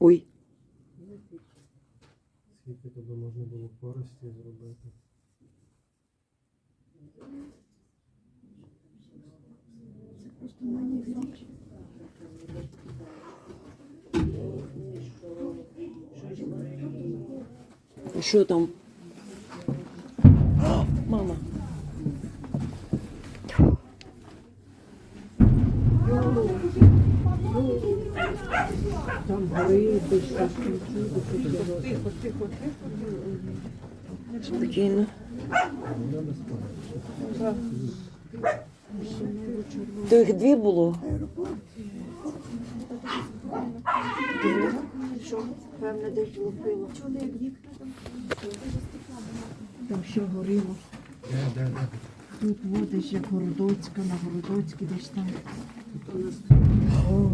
Ой, Скільки тебе можна було користі зробити? Просто мені гріч. а що там? Тихо, тихо, тихо. Спокійно. То їх дві було? Що, певне, десь лупило. Там що горіло. Де, де, де? Тут водиш, як Городоцька, на Городоцькій десь там. О,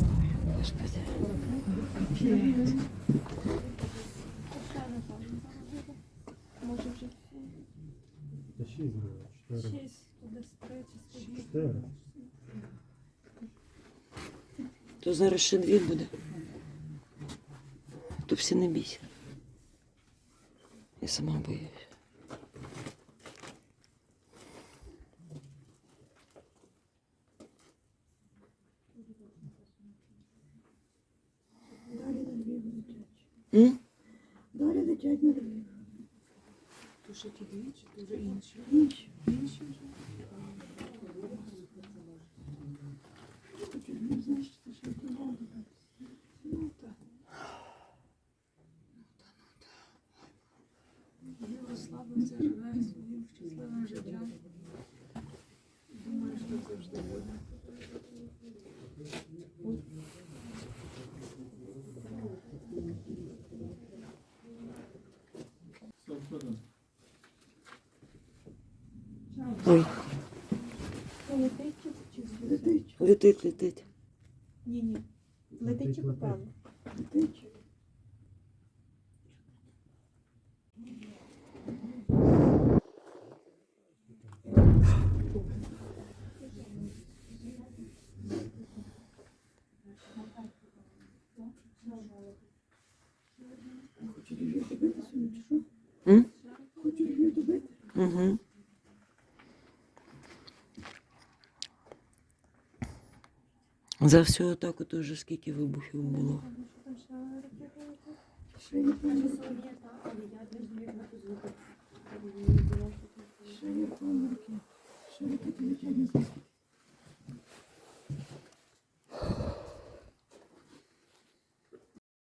шість було. Чотири. Шість, десь три чи скільки. Чотири. То зараз ще дві буде. То всі не бійся. Я сама боюсь. Далі летять на дві. То ще ті дві, чи то вже інші? Інші. Інші вже. Знаєш, що це ще було. Ну, так. Вони розслабився, живе своїм щасливим життям. Ой, Летить чи, чи Летить, летить, летить. Ні, ні. Летить чи попало? летить. Хочуть її добитися, ну чи що? М? Хочуть її добити. Угу. За всю атаку теж скільки вибухів було. Ще є певне.